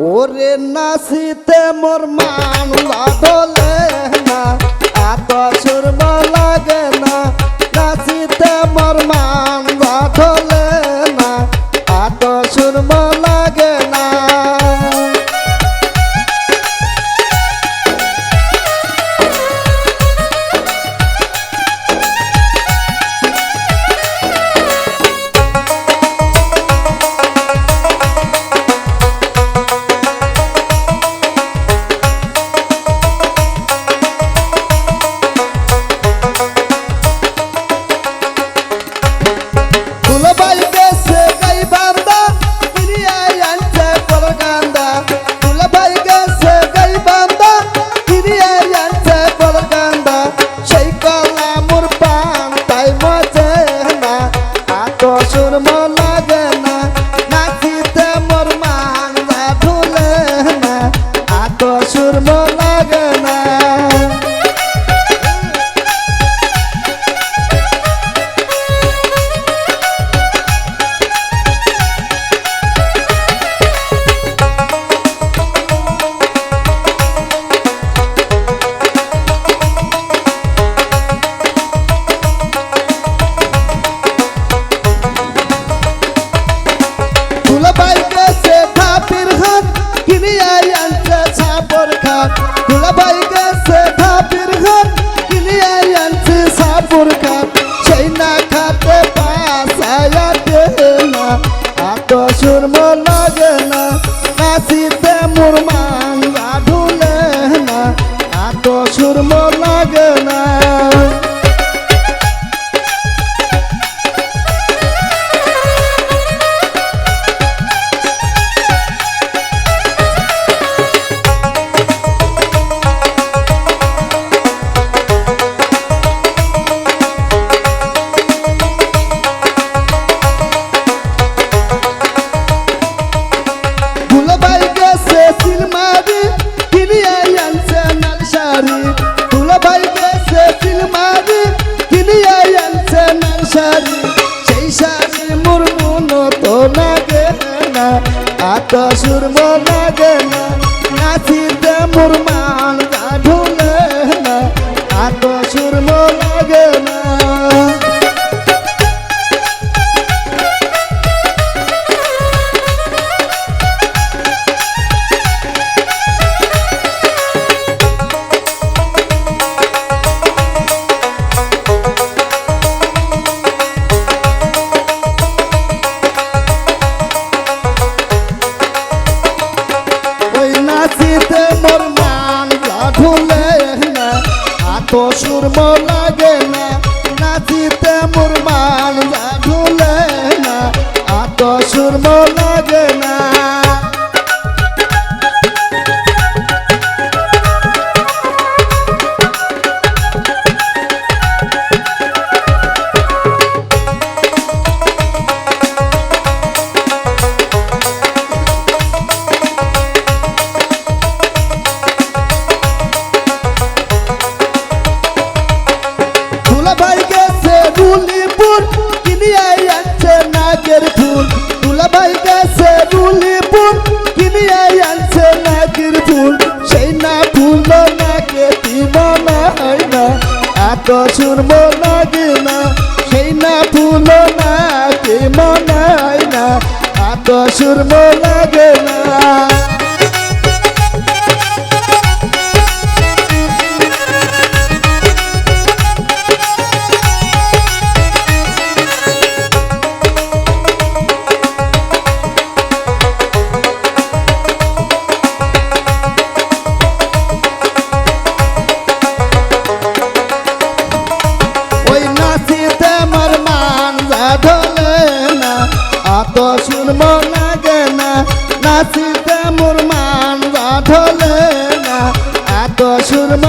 ওরে নাসিতে মোর মান লাগলে না। এত সুরম লাগে আত আনছে সেই শাড়ি মোর মন তো লাগে না আত সুর সুরম লাগে না, নাচিতে মোর মান ঢুলে না আত সুরম লাগে না নাচিতে মোর নাগের ফুল, সেই না ফুল নাকে দিবানা হয় না। এত শুনব লাগে না, সেই না ফুল নাকে মনে হয় না। এত শুনব লাগে না। নাচিতে মোর মান বাঁধলে না। এত শুনব